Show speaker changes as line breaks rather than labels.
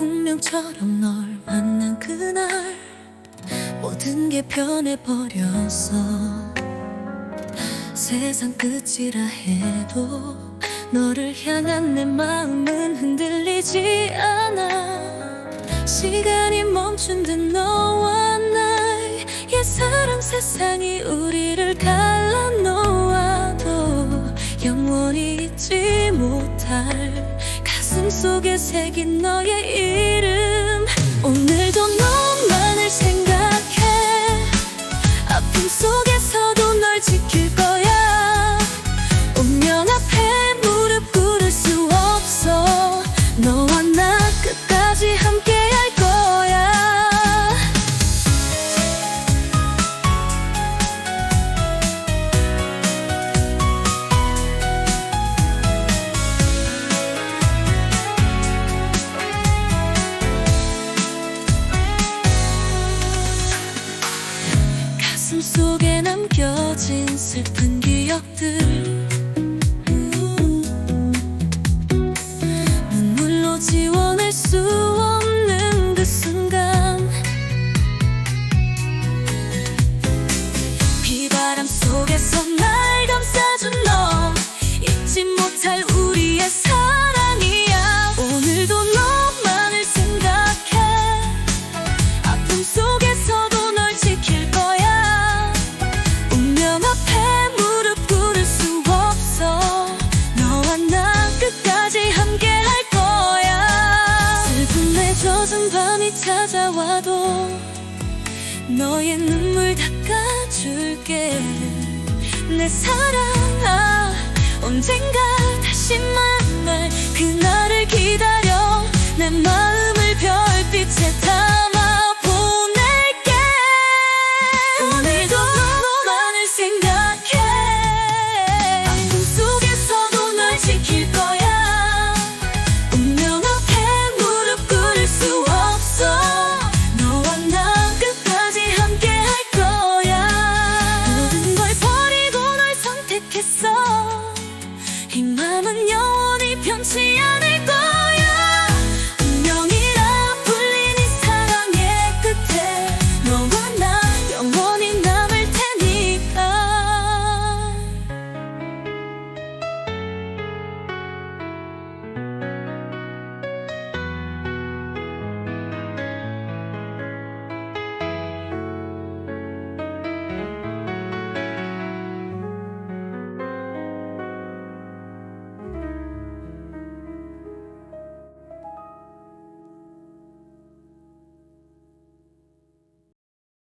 운명처럼 널 만난 그날 모든 게 변해버렸어. 세상 끝이라 해도 너를 향한 내 마음은 흔들리지 않아. 시간이 멈춘 듯 너와 나의 옛사랑 세상이 우리를 갈 속에 새긴 너의 이름. 오늘 가슴 속에 남겨진 슬픈 기억들. 눈물로 지워낼 수 없는 그 순간. 비바람 속에서 날 감싸준 너 잊지 못할 우리의 사랑이야. 오늘도 너만을 생각해. 아픔 속에 찾아와도 너의 눈물 닦아줄게. 내 사랑아 언젠가 있어. 이 맘은 영원히 변치 않아